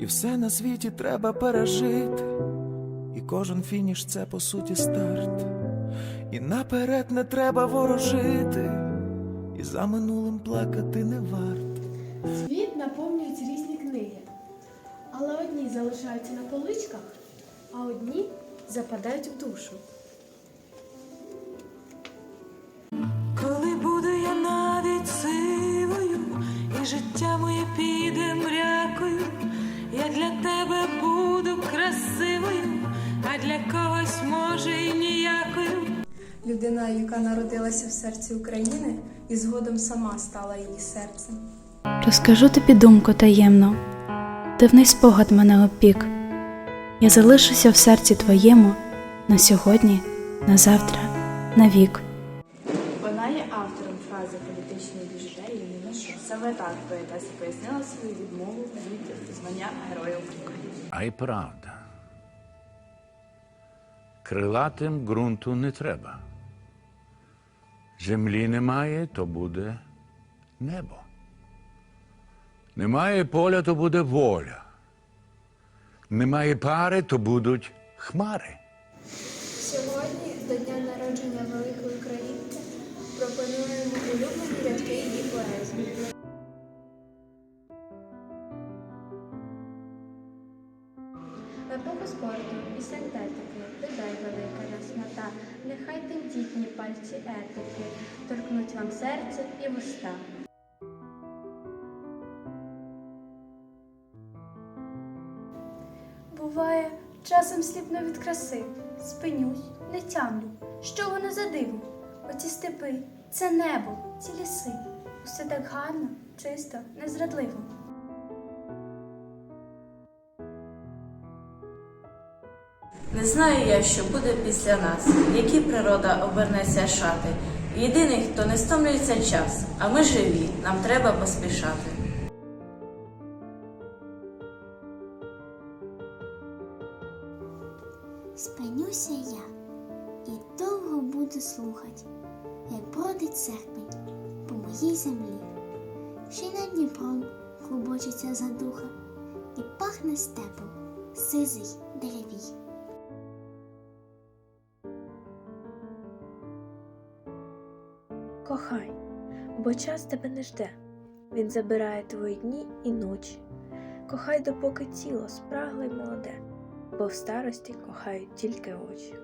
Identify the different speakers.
Speaker 1: і все на світі треба пережити, і кожен фініш це по суті старт. І наперед не треба ворожити, і за минулим плакати не варт.
Speaker 2: Світ наповнюють різні книги, але одні залишаються на поличках, а одні западають в душу.
Speaker 3: Коли буду я навіть сивою, і життя моє піде мрякою, я для тебе буду красивою, а для когось може і ніякою.
Speaker 4: Людина, яка народилася в серці України і згодом сама стала її серцем.
Speaker 5: Розкажу тобі думку таємну, дивний спогад мене опік. Я залишуся в серці твоєму на сьогодні, на завтра, на вік.
Speaker 6: Вона є автором фрази політичної біжутерії «Не. Саме так поетеса пояснила свою відмову від звання Героя України.
Speaker 7: А й правда. Крилатим ґрунту не треба. Землі немає, то буде небо. Немає поля, то буде воля. Немає пари, то будуть хмари.
Speaker 8: Сьогодні, до дня народження великої українки, пропонуємо улюблені рядки її поезії. Епоху спорту і синтетики, додай велика яснота, нехай тендітні пальці етики, торкнуть вам серце і вуста.
Speaker 2: Буває, часом сліпно від краси, спинюсь, не тямлю. Що воно за диво? Оці степи, це небо, ці ліси. Усе так гарно, чисто, незрадливо.
Speaker 6: Не знаю я, що буде після нас, які природа обернеться шати. Єдиний, хто не стомлюється час, а ми живі, нам треба поспішати.
Speaker 9: Спинюся я і довго буду слухать, як бродить серпень по моїй землі, ще й над Дніпром клубочиться задуха, і пахне степом сизий деревій.
Speaker 10: Кохай, бо час тебе не жде, він забирає твої дні і ночі. Кохай, допоки тіло спрагле й молоде, бо в старості кохають тільки очі.